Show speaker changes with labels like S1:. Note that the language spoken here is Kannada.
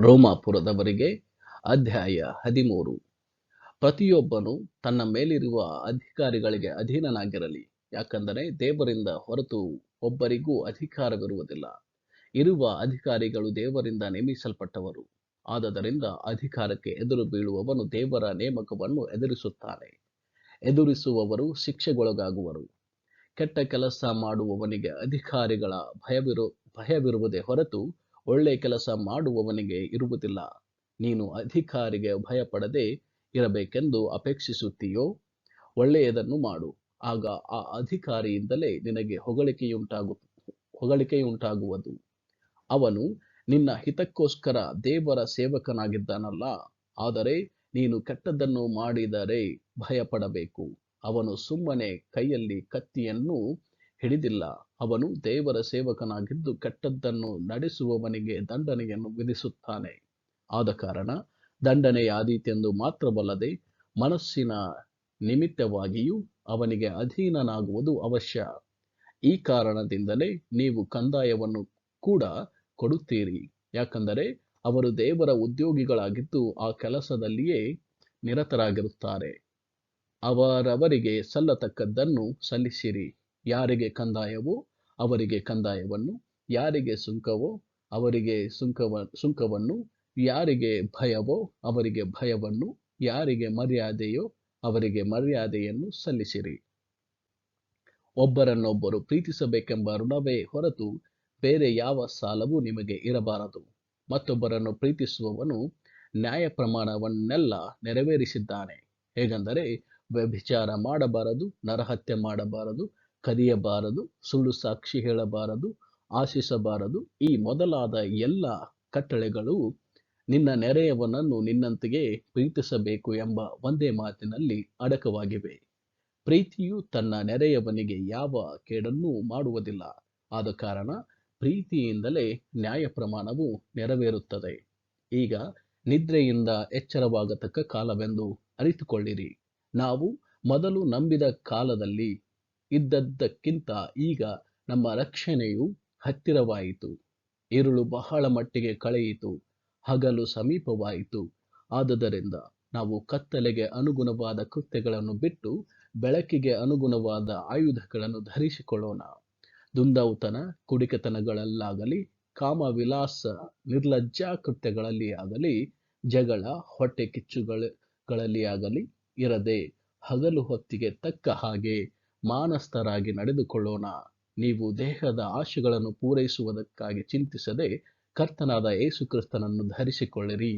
S1: ರೋಮಾಪುರದವರಿಗೆ ಅಧ್ಯಾಯ ಹದಿಮೂರು. ಪ್ರತಿಯೊಬ್ಬನು ತನ್ನ ಮೇಲಿರುವ ಅಧಿಕಾರಿಗಳಿಗೆ ಅಧೀನನಾಗಿರಲಿ, ಯಾಕಂದರೆ ದೇವರಿಂದ ಹೊರತು ಒಬ್ಬರಿಗೂ ಅಧಿಕಾರವಿರುವುದಿಲ್ಲ ಇರುವ ಅಧಿಕಾರಿಗಳು ದೇವರಿಂದ ನೇಮಿಸಲ್ಪಟ್ಟವರು. ಆದ್ದರಿಂದ ಅಧಿಕಾರಕ್ಕೆ ಎದುರು ಬೀಳುವವನು ದೇವರ ನೇಮಕವನ್ನು ಎದುರಿಸುತ್ತಾನೆ. ಎದುರಿಸುವವರು ಶಿಕ್ಷೆಗೊಳಗಾಗುವರು. ಕೆಟ್ಟ ಕೆಲಸ ಮಾಡುವವನಿಗೆ ಅಧಿಕಾರಿಗಳ ಭಯವಿರು, ಭಯವಿರುವುದೇ ಹೊರತು ಒಳ್ಳೆ ಕೆಲಸ ಮಾಡುವವನಿಗೆ ಇರುವುದಿಲ್ಲ. ನೀನು ಅಧಿಕಾರಿಗೆ ಭಯಪಡದೆ ಇರಬೇಕೆಂದು ಅಪೇಕ್ಷಿಸುತ್ತೀಯೋ? ಒಳ್ಳೆಯದನ್ನು ಮಾಡು. ಆಗ ಆ ಅಧಿಕಾರಿಯಿಂದಲೇ ನಿನಗೆ ಹೊಗಳಿಕೆಯುಂಟಾಗು, ಹೊಗಳಿಕೆಯುಂಟಾಗುವುದು. ಅವನು ನಿನ್ನ ಹಿತಕ್ಕೋಸ್ಕರ ದೇವರ ಸೇವಕನಾಗಿದ್ದಾನಲ್ಲ, ಆದರೆ ನೀನು ಕೆಟ್ಟದ್ದನ್ನು ಮಾಡಿದರೆ ಭಯಪಡಬೇಕು. ಅವನು ಸುಮ್ಮನೆ ಕೈಯಲ್ಲಿ ಕತ್ತಿಯನ್ನು ಹಿಡಿದಿಲ್ಲ. ಅವನು ದೇವರ ಸೇವಕನಾಗಿದ್ದು ಕೆಟ್ಟದ್ದನ್ನು ನಡೆಸುವವನಿಗೆ ದಂಡನೆಯನ್ನು ವಿಧಿಸುತ್ತಾನೆ. ಆದ ಕಾರಣ ದಂಡನೆಯಾದೀತೆಂದು ಮಾತ್ರವಲ್ಲದೆ ಮನಸ್ಸಿನ ನಿಮಿತ್ತವಾಗಿಯೂ ಅವನಿಗೆ ಅಧೀನನಾಗುವುದು ಅವಶ್ಯ. ಈ ಕಾರಣದಿಂದಲೇ ನೀವು ಕಂದಾಯವನ್ನು ಕೂಡ ಕೊಡುತ್ತೀರಿ. ಯಾಕಂದರೆ ಅವರು ದೇವರ ಉದ್ಯೋಗಿಗಳಾಗಿದ್ದು ಆ ಕೆಲಸದಲ್ಲಿಯೇ ನಿರತರಾಗಿರುತ್ತಾರೆ. ಅವರವರಿಗೆ ಸಲ್ಲತಕ್ಕದ್ದನ್ನು ಸಲ್ಲಿಸಿರಿ. ಯಾರಿಗೆ ಕಂದಾಯವೋ ಅವರಿಗೆ ಕಂದಾಯವನ್ನು, ಯಾರಿಗೆ ಸುಂಕವೋ ಅವರಿಗೆ ಸುಂಕವ, ಸುಂಕವನ್ನು, ಯಾರಿಗೆ ಭಯವೋ ಅವರಿಗೆ ಭಯವನ್ನು, ಯಾರಿಗೆ ಮರ್ಯಾದೆಯೋ ಅವರಿಗೆ ಮರ್ಯಾದೆಯನ್ನು ಸಲ್ಲಿಸಿರಿ. ಒಬ್ಬರನ್ನೊಬ್ಬರು ಪ್ರೀತಿಸಬೇಕೆಂಬ ಋಣವೇ ಹೊರತು ಬೇರೆ ಯಾವ ಸಾಲವೂ ನಿಮಗೆ ಇರಬಾರದು. ಮತ್ತೊಬ್ಬರನ್ನು ಪ್ರೀತಿಸುವವನು ನ್ಯಾಯ ಪ್ರಮಾಣವನ್ನೆಲ್ಲ ನೆರವೇರಿಸಿದ್ದಾನೆ. ಹೇಗೆಂದರೆ, ವ್ಯಭಿಚಾರ ಮಾಡಬಾರದು, ನರಹತ್ಯೆ ಮಾಡಬಾರದು ಕದಿಯಬಾರದು, ಸುಳ್ಳು ಸಾಕ್ಷಿ ಹೇಳಬಾರದು, ಆಶಿಸಬಾರದು. ಈ ಮೊದಲಾದ ಎಲ್ಲ ಕಟ್ಟಳೆಗಳು ನಿನ್ನ ನೆರೆಯವನನ್ನು ನಿನ್ನಂತೆಗೆ ಪ್ರೀತಿಸಬೇಕು ಎಂಬ ಒಂದೇ ಮಾತಿನಲ್ಲಿ ಅಡಕವಾಗಿವೆ. ಪ್ರೀತಿಯು ತನ್ನ ನೆರೆಯವನಿಗೆ ಯಾವ ಕೇಡನ್ನೂ ಮಾಡುವುದಿಲ್ಲ. ಆದ ಕಾರಣ ಪ್ರೀತಿಯಿಂದಲೇ ನ್ಯಾಯ ಪ್ರಮಾಣವು ನೆರವೇರುತ್ತದೆ. ಈಗ ನಿದ್ರೆಯಿಂದ ಎಚ್ಚರವಾಗತಕ್ಕ ಕಾಲವೆಂದು ಅರಿತುಕೊಳ್ಳಿರಿ. ನಾವು ಮೊದಲು ನಂಬಿದ ಕಾಲದಲ್ಲಿ ಇದ್ದದ್ದಕ್ಕಿಂತ ಈಗ ನಮ್ಮ ರಕ್ಷಣೆಯು ಹತ್ತಿರವಾಯಿತು. ಇರುಳು ಬಹಳ ಮಟ್ಟಿಗೆ ಕಳೆಯಿತು, ಹಗಲು ಸಮೀಪವಾಯಿತು. ಆದುದರಿಂದ ನಾವು ಕತ್ತಲೆಗೆ ಅನುಗುಣವಾದ ಕೃತ್ಯಗಳನ್ನು ಬಿಟ್ಟು ಬೆಳಕಿಗೆ ಅನುಗುಣವಾದ ಆಯುಧಗಳನ್ನು ಧರಿಸಿಕೊಳ್ಳೋಣ. ದುಂದೌತನ, ಕುಡಿಕೆತನಗಳಲ್ಲಾಗಲಿ, ಕಾಮವಿಲಾಸ, ನಿರ್ಲಜ್ಜಾ ಕೃತ್ಯಗಳಲ್ಲಿ ಆಗಲಿ, ಜಗಳ, ಹೊಟ್ಟೆ ಕಿಚ್ಚುಗಳಲ್ಲಿ ಆಗಲಿ ಇರದೆ ಹಗಲು ಹೊತ್ತಿಗೆ ತಕ್ಕ ಹಾಗೆ ಮಾನಸ್ಥರಾಗಿ ನಡೆದುಕೊಳ್ಳೋಣ. ನೀವು ದೇಹದ ಆಶೆಗಳನ್ನು ಪೂರೈಸುವುದಕ್ಕಾಗಿ ಚಿಂತಿಸದೆ ಕರ್ತನಾದ ಯೇಸುಕ್ರಿಸ್ತನನ್ನು ಧರಿಸಿಕೊಳ್ಳಿರಿ.